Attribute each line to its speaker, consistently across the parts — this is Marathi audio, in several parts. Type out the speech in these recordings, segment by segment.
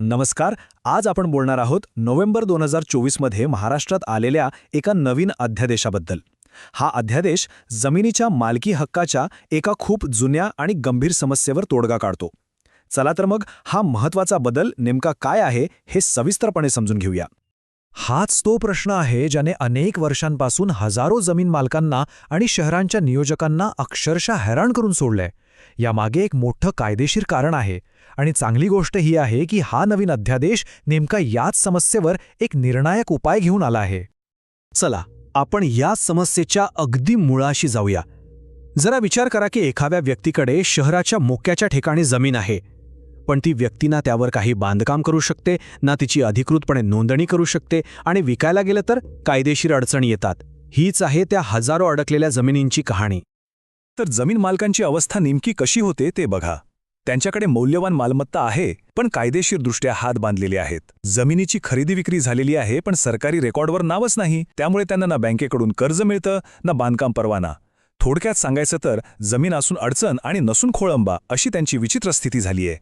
Speaker 1: नमस्कार आज आपण बोलणार आहोत नोव्हेंबर दोन हजार चोवीसमध्ये महाराष्ट्रात आलेल्या एका नवीन अध्यादेशाबद्दल. हा अध्यादेश जमिनीच्या मालकी हक्काच्या एका खूप जुन्या आणि गंभीर समस्येवर तोडगा काढतो. चला तर मग हा महत्त्वाचा बदल नेमका काय आहे हे सविस्तरपणे समजून घेऊया. हाच तो प्रश्न आहे ज्याने अनेक वर्षांपासून हजारो जमीन मालकांना आणि शहरांच्या नियोजकांना अक्षरशः हैराण करून सोडलंय. यामागे एक मोठं कायदेशीर कारण आहे. आणि चांगली गोष्ट ही आहे की हा नवीन अध्यादेश नेमका याच समस्येवर एक निर्णायक उपाय घेऊन आला आहे. चला आपण या समस्येच्या अगदी मुळाशी जाऊया. जरा विचार करा की एखाद्या व्यक्तीकडे शहराच्या मोक्याच्या ठिकाणी जमीन आहे. पण ती व्यक्ती ना त्यावर काही बांधकाम करू शकते ना तिची अधिकृतपणे नोंदणी करू शकते आणि विकायला गेलं तर कायदेशीर अडचणी येतात. हीच आहे त्या हजारो अडकलेल्या जमिनींची कहाणी. तर जमीन मालकांची अवस्था नेमकी कशी होते ते बघा. त्यांच्याकडे मौल्यवान मालमत्ता आहे पण कायदेशीरदृष्ट्या हात बांधलेले आहेत. जमिनीची खरेदी विक्री झालेली आहे पण सरकारी रेकॉर्डवर नावच नाही. त्यामुळे त्यांना ना बँकेकडून कर्ज मिळतं ना बांधकाम परवाना. थोडक्यात सांगायचं तर जमीन असून अडचण आणि नसून खोळंबा अशी त्यांची विचित्र स्थिती झालीय.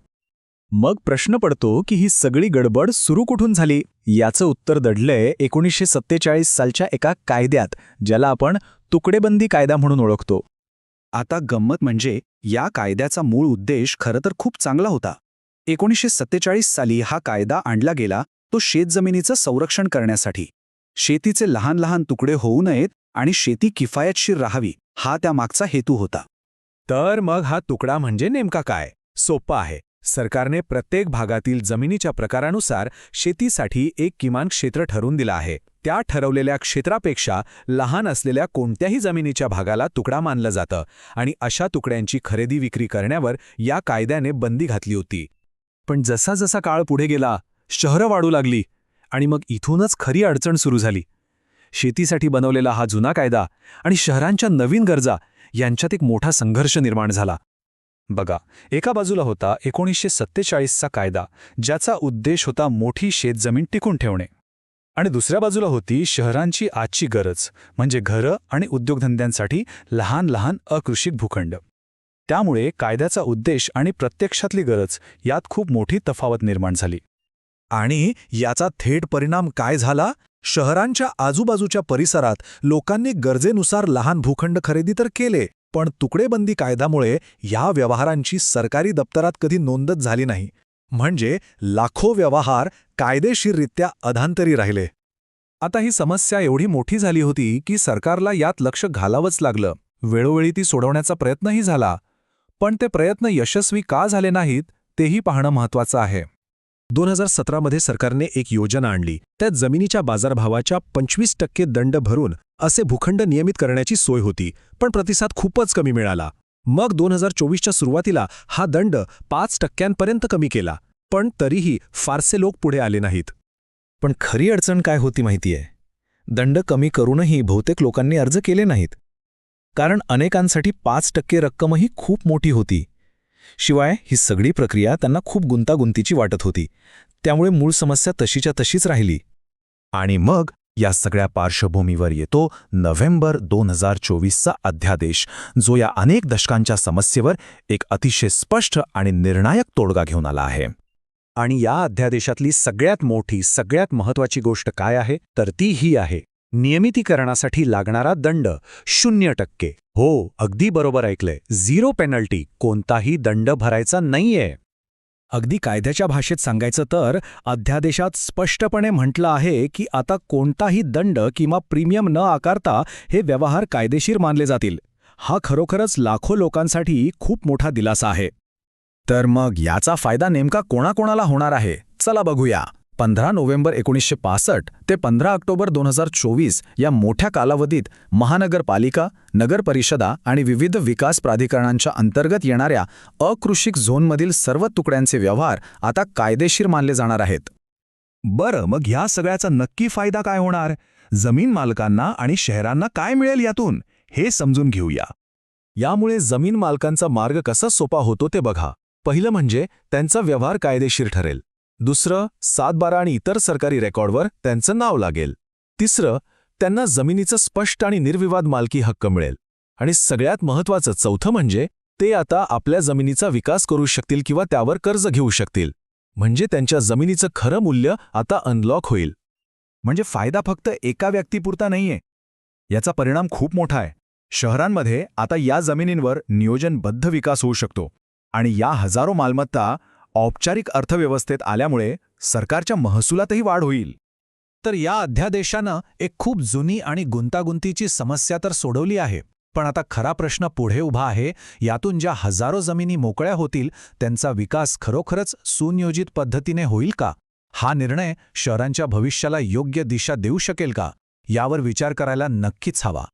Speaker 1: मग प्रश्न पडतो की ही सगळी गडबड सुरू कुठून झाली? याचं उत्तर दडलंय एकोणीसशे सत्तेचाळीस सालच्या एका कायद्यात ज्याला आपण तुकडेबंदी कायदा म्हणून ओळखतो. आता गंमत म्हणजे या कायद्याचा मूळ उद्देश खरं तर खूप चांगला होता. एकोणीसशे सत्तेचाळीस साली हा कायदा आणला गेला तो शेतजमिनीचं संरक्षण करण्यासाठी. शेतीचे लहान लहान तुकडे होऊ नयेत आणि शेती किफायतशीर राहावी हा त्यामागचा हेतू होता. तर मग हा तुकडा म्हणजे नेमका काय? सोप्पा आहे. सरकारने प्रत्येक भागातील जमिनीच्या प्रकारानुसार शेतीसाठी एक किमान क्षेत्र ठरवून दिलं आहे. त्या ठरवलेल्या क्षेत्रापेक्षा लहान असलेल्या कोणत्याही जमिनीच्या भागाला तुकडा मानलं जातं आणि अशा तुकड्यांची खरेदी विक्री करण्यावर या कायद्याने बंदी घातली होती. पण जसा जसा काळ पुढे गेला शहरं वाढू लागली आणि मग इथूनच खरी अडचण सुरू झाली. शेतीसाठी बनवलेला हा जुना कायदा आणि शहरांच्या नवीन गरजा यांच्यात एक मोठा संघर्ष निर्माण झाला. बघा एका बाजूला होता एकोणीसशे सत्तेचाळीसचा कायदा ज्याचा उद्देश होता मोठी शेतजमीन टिकून ठेवणे. आणि दुसऱ्या बाजूला होती शहरांची आजची गरज म्हणजे घरं आणि उद्योगधंद्यांसाठी लहान लहान अकृषिक भूखंड. त्यामुळे कायद्याचा उद्देश आणि प्रत्यक्षातली गरज यात खूप मोठी तफावत निर्माण झाली. आणि याचा थेट परिणाम काय झाला? शहरांच्या आजूबाजूच्या परिसरात लोकांनी गरजेनुसार लहान भूखंड खरेदी तर केले पण तुकडेबंदी कायद्यामुळे या व्यवहारांची सरकारी दप्तरात कधी नोंदच झाली नाही. म्हणजे लाखो व्यवहार कायदेशीररित्या अधांतरी राहिले. आता ही समस्या एवढी मोठी झाली होती की सरकारला यात लक्ष घालावंच लागलं. वेळोवेळी ती सोडवण्याचा प्रयत्नही झाला. पण ते प्रयत्न यशस्वी का झाले नाहीत तेही पाहणं महत्वाचं आहे. दोन हजार सतरामध्ये सरकारने एक योजना आणली. त्यात जमिनीच्या बाजारभावाच्या पंचवीस टक्के दंड भरून असे भूखंड नियमित करण्याची सोय होती पण प्रतिसाद खूपच कमी मिळाला. मग दोन हजार चोवीसच्या सुरुवातीला हा दंड पाच टक्क्यांपर्यंत कमी केला पण तरीही फारसे लोक पुढे आले नाहीत. पण खरी अडचण काय होती माहितीये? दंड कमी करूनही बहुतेक लोकांनी अर्ज केले नाहीत. कारण अनेकांसाठी पाच टक्के रक्कमही खूप मोठी होती. शिवाय ही सगळी प्रक्रिया त्यांना खूप गुंतागुंतीची वाटत होती. त्यामुळे मूळ समस्या तशीच्या तशीच राहिली. आणि मग या सगळ्या पार्श्वभूमीवर येतो नोव्हेंबर दोन हजार चोवीसचा अध्यादेश जो या अनेक दशकांच्या समस्येवर एक अतिशय स्पष्ट आणि निर्णायक तोडगा घेऊन आला आहे. आणि या अध्यादेशातली सगळ्यात मोठी सगळ्यात महत्वाची गोष्ट काय आहे? तर ती ही आहे. नियमितीकरणासाठी लागणारा दंड शून्य टक्के. हो अगदी बरोबर ऐकलंय. झिरो पेनल्टी कोणताही दंड भरायचा नाहीये. अगदी कायद्याच्या भाषेत सांगायचं तर अध्यादेशात स्पष्टपणे म्हटलं आहे की आता कोणताही दंड किंवा प्रीमियम न आकारता हे व्यवहार कायदेशीर मानले जातील. हा खरोखरच लाखो लोकांसाठी खूप मोठा दिलासा आहे. तर मग याचा फायदा नेमका कोणाकोणाला होणार आहे? चला बघूया. पंधरा नोव्हेंबर एकोणीसशे पासष्ट ते पंधरा ऑक्टोबर दोन हजार चोवीस या मोठ्या कालावधीत महानगरपालिका नगरपरिषदा आणि विविध विकास प्राधिकरणांच्या अंतर्गत येणाऱ्या अकृषिक झोनमधील सर्व तुकड्यांचे व्यवहार आता कायदेशीर मानले जाणार आहेत. बरं मग ह्या सगळ्याचा नक्की फायदा काय होणार? जमीन मालकांना आणि शहरांना काय मिळेल यातून? हे समजून घेऊया. यामुळे जमीन मालकांचा मार्ग कसा सोपा होतो ते बघा. पहिलं म्हणजे त्यांचा व्यवहार कायदेशीर ठरेल. दुसरं सातबारा आणि इतर सरकारी रेकॉर्डवर त्यांचं नाव लागेल. तिसरं त्यांना जमिनीचं स्पष्ट आणि निर्विवाद मालकी हक्क मिळेल. आणि सगळ्यात महत्वाचं चौथं म्हणजे ते आता आपल्या जमिनीचा विकास करू शकतील किंवा त्यावर कर्ज घेऊ शकतील. म्हणजे त्यांच्या जमिनीचं खरं मूल्य आता अनलॉक होईल. म्हणजे फायदा फक्त एका व्यक्तीपुरता नाहीये. याचा परिणाम खूप मोठा आहे. शहरांमध्ये आता या जमिनींवर नियोजनबद्ध विकास होऊ शकतो. आणि या हजारो मालमत्ता औपचारिक अर्थव्यवस्थेत आल्यामुळे सरकारच्या महसुलातही वाढ होईल. तर या अध्यादेशानं एक खूप जुनी आणि गुंतागुंतीची समस्या तर सोडवली आहे पण आता खरा प्रश्न पुढे उभा आहे यातून ज्या हजारो जमिनी मोकळ्या होतील त्यांचा विकास खरोखरच सुनियोजित पद्धतीने होईल का? हा निर्णय शहरांच्या भविष्याला योग्य दिशा देऊ शकेल का? यावर विचार करायला नक्कीच हवा.